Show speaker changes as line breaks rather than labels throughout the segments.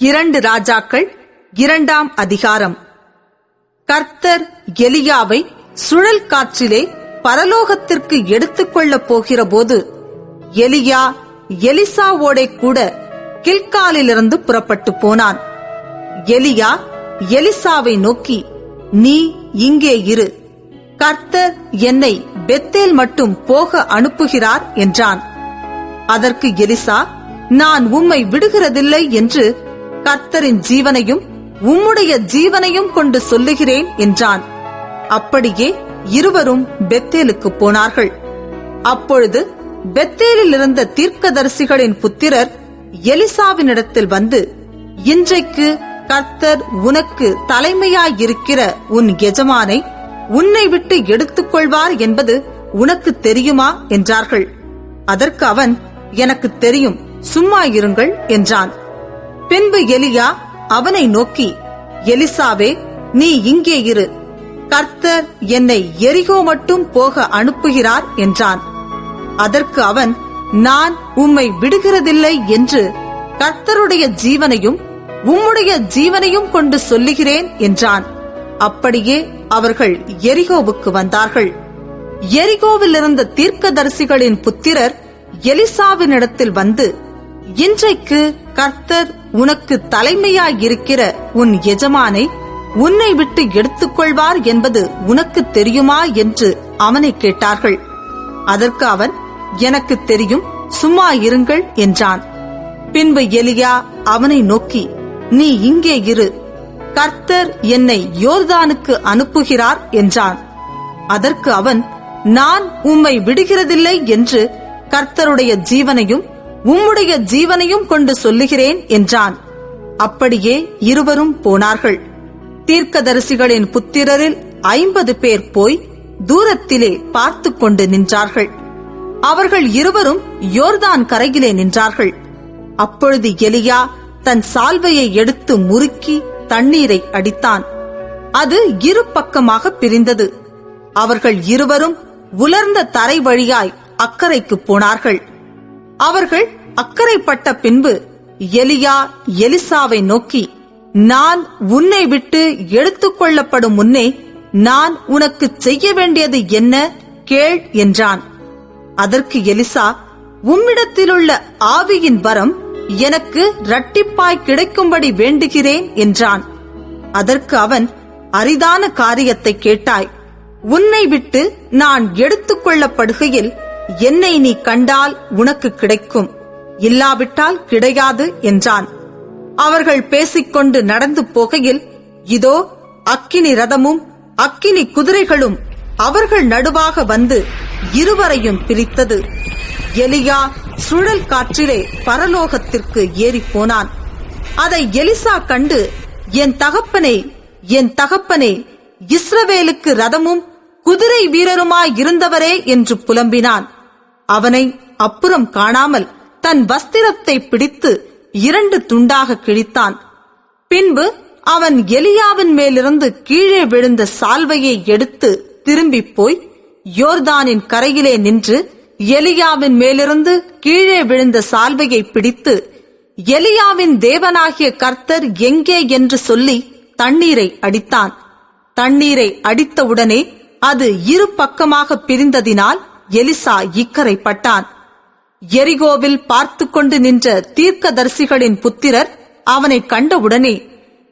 இரண்டு ராஜாக்கள் இரண்டாம் அதிகாரம். கர்த்தர் எலியாவை சுழல் காற்றிலே பரலோகத்திற்கு எடுத்துக்கொள்ளப் போகிறபோது எலியா எலிசாவோடே கூட கில்காலிலிருந்து புறப்பட்டு போனான். எலியா எலிசாவை நோக்கி நீ இங்கே இரு. கர்த்தர் என்னை பெத்தேல் மட்டும் போக அனுப்புகிறார் என்றான். அதற்கு எலிசா நான் உம்மை விடுகிறதில்லை என்று கர்த்தரின் ஜீவனையும் உம்முடைய ஜீவனையும் கொண்டு சொல்லுகிறேன் என்றான். அப்படியே இருவரும் பெத்தேலுக்கு போனார்கள். அப்பொழுது பெத்தேலில் இருந்த தீர்க்கதரிசிகளின் புத்திரர் எலிசாவினிடத்தில் வந்து இன்றைக்கு கர்த்தர் உனக்கு தலைமையாயிருக்கிற உன் எஜமானை உன்னை விட்டு எடுத்துக்கொள்வார் என்பது உனக்கு தெரியுமா என்றார்கள். அதற்கு அவன் எனக்கு தெரியும் சும்மா இருங்கள் என்றான். பின்பு எலியா அவனை நோக்கி எலிசாவே நீ இங்கே இரு. கர்த்தர் என்னை எரிகோ மட்டும் போக அனுப்புகிறார் என்றான். அதற்கு அவன் நான் உம்மை விடுகிறதில்லை என்று கர்த்தருடைய ஜீவனையும் உம்முடைய ஜீவனையும் கொண்டு சொல்லுகிறேன் என்றான். அப்படியே அவர்கள் எரிகோவுக்கு வந்தார்கள். எரிகோவில் இருந்த தீர்க்கதரிசிகளின் புத்திரர் எலிசாவினிடத்தில் வந்து இன்றைக்கு கர்த்தர் உனக்கு தலைமையாயிருக்கிற உன் எஜமானை உன்னை விட்டு எடுத்துக்கொள்வார் என்பது உனக்கு தெரியுமா என்று அவனை கேட்டார்கள். அதற்கு அவன் எனக்கு தெரியும் சும்மா இருங்கள் என்றான். பின்பு எலியா அவனை நோக்கி நீ இங்கே இரு. கர்த்தர் என்னை யோர்தானுக்கு அனுப்புகிறார் என்றான். அதற்கு அவன் நான் உம்மை விடுகிறதில்லை என்று கர்த்தருடைய ஜீவனையும் உம்முடைய ஜீவனையும் கொண்டு சொல்லுகிறேன் என்றான். அப்படியே இருவரும் போனார்கள். தீர்க்கதரிசிகளின் புத்திரரில் ஐம்பது பேர் போய் தூரத்திலே பார்த்து கொண்டு நின்றார்கள். அவர்கள் இருவரும் யோர்தான் கரையிலே நின்றார்கள். அப்பொழுது எலியா தன் சால்வையை எடுத்து முறுக்கி தண்ணீரை அடித்தான். அது இரு பக்கமாக பிரிந்தது. அவர்கள் இருவரும் உலர்ந்த தரை வழியாய் அக்கறைக்கு போனார்கள். அவர்கள் அக்கறைப்பட்ட பின்பு எலியா எலிசாவை நோக்கி நான் உன்னை விட்டு எடுத்துக்கொள்ளப்படும் முன்னே நான் உனக்கு செய்ய வேண்டியது என்ன? கேள் என்றான். அதற்கு எலிசா உம்மிடத்திலுள்ள ஆவியின் வரம் எனக்கு இரட்டிப்பாய் கிடைக்கும்படி வேண்டுகிறேன் என்றான். அதற்கு அவன் அரிதான காரியத்தை கேட்டாய். உன்னை விட்டு நான் எடுத்துக் கொள்ளப்படுகையில் என்னை நீ கண்டால் உனக்கு கிடைக்கும். இல்லாவிட்டால் கிடையாது என்றான். அவர்கள் பேசிக்கொண்டு நடந்து போகையில் இதோ அக்கினி ரதமும் அக்கினி குதிரைகளும் அவர்கள் நடுவாக வந்து இருவரையும் பிரித்தது. எலியா சுழல் காற்றிலே பரலோகத்திற்கு ஏறி போனான் அதை எலிசா கண்டு என் தகப்பனே என் தகப்பனே இஸ்ரவேலுக்கு ரதமும் குதிரை வீரருமாய் இருந்தவரே என்று புலம்பினான். அவனை அப்புறம் காணாமல் தன் வஸ்திரத்தை பிடித்து இரண்டு துண்டாக கிழித்தான். பின்பு அவன் எலியாவின் மேலிருந்து கீழே விழுந்த சால்வையை எடுத்து திரும்பிப் போய் யோர்தானின் கரையிலே நின்று எலியாவின் மேலிருந்து கீழே விழுந்த சால்வையை பிடித்து எலியாவின் தேவனாகிய கர்த்தர் எங்கே என்று சொல்லி தண்ணீரை அடித்தான். தண்ணீரை அடித்தவுடனே அது இரு பக்கமாக பிரிந்ததினால் எலிசா இக்கரைப்பட்டான். எரிகோவில் பார்த்து கொண்டு நின்ற தீர்க்கதரிசிகளின் புத்திரர் அவனை கண்டவுடனே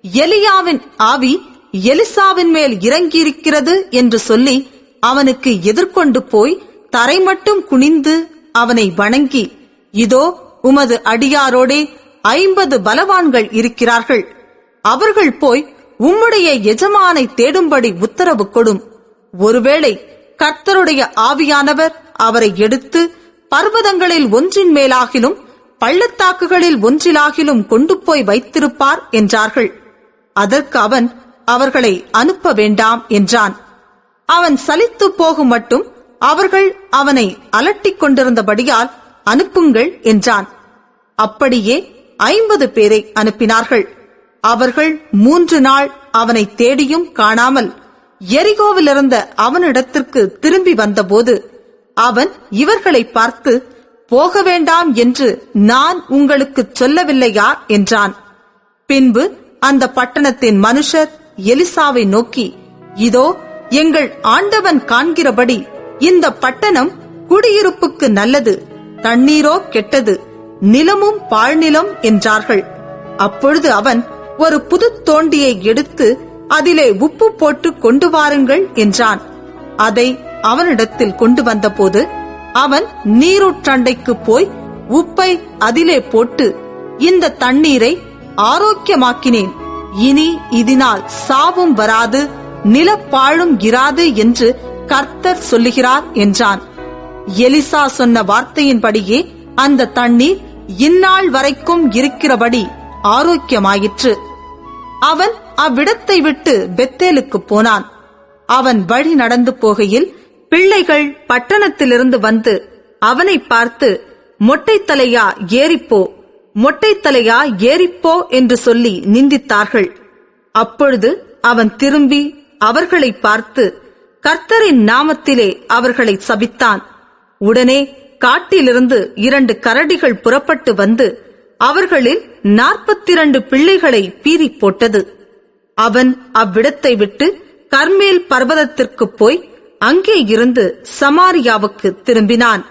எலியாவின் ஆவி எலிசாவின் மேல் இறங்கியிருக்கிறது என்று சொல்லி அவனுக்கு எதிர்கொண்டு போய் தரை மட்டும் குனிந்து அவனை வணங்கி இதோ உமது அடியாரோடே ஐம்பது பலவான்கள் இருக்கிறார்கள். அவர்கள் போய் உம்முடைய எஜமானை தேடும்படி உத்தரவு கொடும். ஒருவேளை கர்த்தருடைய ஆவியானவர் அவரை எடுத்து பர்வதங்களில் ஒன்றின் மேலாகிலும் பள்ளத்தாக்குகளில் ஒன்றிலாகிலும் கொண்டு போய் வைத்திருப்பார் என்றார்கள். அதற்கு அவன் அவர்களை அனுப்ப வேண்டாம் என்றான். அவன் சலித்து போகும் மட்டும் அவர்கள் அவனை அலட்டிக் கொண்டிருந்தபடியால் அனுப்புங்கள் என்றான். அப்படியே ஐம்பது பேரை அனுப்பினார்கள். அவர்கள் மூன்று நாள் அவனை தேடியும் காணாமல் எரிகோவிலிருந்த அவனிடத்திற்கு திரும்பி வந்தபோது அவன் இவர்களை பார்த்து போக வேண்டாம் என்று நான் உங்களுக்கு சொல்லவில்லையா? என்றான். பின்பு அந்த பட்டணத்தின் மனுஷர் எலிசாவை நோக்கி இதோ எங்கள் ஆண்டவன் காண்கிறபடி இந்த பட்டணம் குடியிருப்புக்கு நல்லது தண்ணீரோ கெட்டது நிலமும் பாழ்நிலம் என்றார்கள். அப்பொழுது அவன் ஒரு புது தோண்டியை எடுத்து அதிலே உப்பு போட்டு கொண்டு வாருங்கள் என்றான். அதை அவனிடத்தில் கொண்டு வந்தபோது அவன் நீரூற்றண்டைக்கு போய் உப்பை அதிலே போட்டு இந்த தண்ணீரை ஆரோக்கியமாக்கினேன். இனி இதனால் சாவும் வராது நிலப்பாழும் இராது என்று கர்த்தர் சொல்லுகிறார் என்றான். எலிசா சொன்ன வார்த்தையின்படியே அந்த தண்ணீர் இந்நாள் வரைக்கும் இருக்கிறபடி ஆரோக்கியமாயிற்று. அவன் அவ்விடத்தை விட்டு பெத்தேலுக்கு போனான். அவன் வழி நடந்து போகையில் பிள்ளைகள் பட்டணத்திலிருந்து வந்து அவனை பார்த்து மொட்டைத்தலையா ஏறிப்போ மொட்டைத்தலையா ஏறிப்போ என்று சொல்லி நிந்தித்தார்கள். அப்பொழுது அவன் திரும்பி அவர்களை பார்த்து கர்த்தரின் நாமத்திலே அவர்களை சபித்தான். உடனே காட்டிலிருந்து இரண்டு கரடிகள் புறப்பட்டு வந்து அவர்களில் நாற்பத்திரண்டு பிள்ளைகளை பீறி போட்டது. அவன் அவ்விடத்தை விட்டு கர்மேல் பர்வதத்திற்கு போய் அங்கே இருந்து சமாரியாவுக்கு திரும்பினான்.